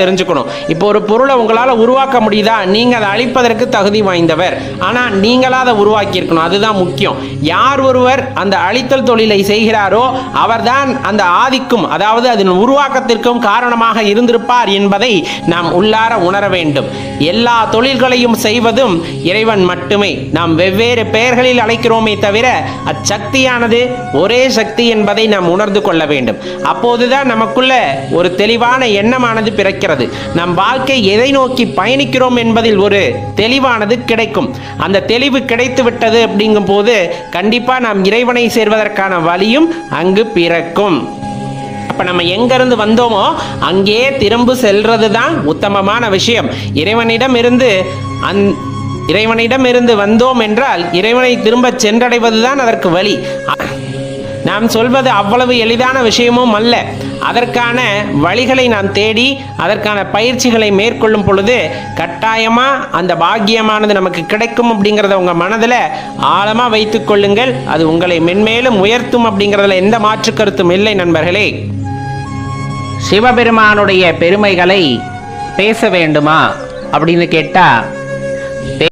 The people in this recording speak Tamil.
தெரிஞ்சுக்கணும். இப்போ ஒரு பொருளை உங்களால் உருவாக்க முடியுதா? நீங்கள் அதை அழிப்பதற்கு தகுதி வாய்ந்தவர். ஆனால் நீங்களாக அதை உருவாக்கி இருக்கணும் அதுதான் முக்கியம். யார் ஒருவர் அந்த அழித்தல் தொழிலை செய்கிறாரோ அவர்தான் அந்த ஆதிக்கும் அதாவது அதன் உருவாக்கத்திற்கும் காரணமாக இருந்திருப்பார் என்பதை நாம் உள்ளார உணர வேண்டும். எல்லா தொழில்களையும் செய்வதும் இறைவன் மட்டுமே. நாம் வெவ்வேறு பெயர்களில் அழைக்கிறோமே தவிர அச்சக்தியானது ஒரே சக்தி என்பதை நாம் உணர்ந்து கொள்ள வேண்டும். அப்போதுதான் நமக்குள்ள ஒரு தெளிவான எண்ணமானது பிற பிறக்கிறது நம் வாழ்க்கை எதை நோக்கி பயணிக்கிறோம் என்பதில் ஒரு தெளிவானது கிடைக்கும். அந்த தெளிவு கிடைத்து விட்டது அப்படிங்கும் போது கண்டிப்பா நாம் இறைவனை சேர்வதற்கான வழியும் அங்கு பிறக்கும். அப்ப நம்ம எங்கேருந்து வந்தோமோ அங்கே திரும்ப செல்றது தான் உத்தமமான விஷயம். இறைவனிடம் இருந்து அந் இறைவனிடம் இருந்து வந்தோம் என்றால் இறைவனை திரும்ப சென்றடைவதுதான் அதற்கு வழி. நாம் சொல்வது அவ்வளவு எளிதான விஷயமும் அல்ல. அதற்கான வழிகளை நாம் தேடி அதற்கான பயிற்சிகளை மேற்கொள்ளும் பொழுது கட்டாயமா அந்த பாக்கியமானது நமக்கு கிடைக்கும் அப்படிங்கிறத உங்க மனதில் ஆழமா வைத்து கொள்ளுங்கள். அது உங்களை மென்மேலும் உயர்த்தும் அப்படிங்கிறதுல எந்த மாற்று கருத்தும் இல்லை நண்பர்களே. சிவபெருமானுடைய பெருமைகளை பேச வேண்டுமா அப்படின்னு கேட்டா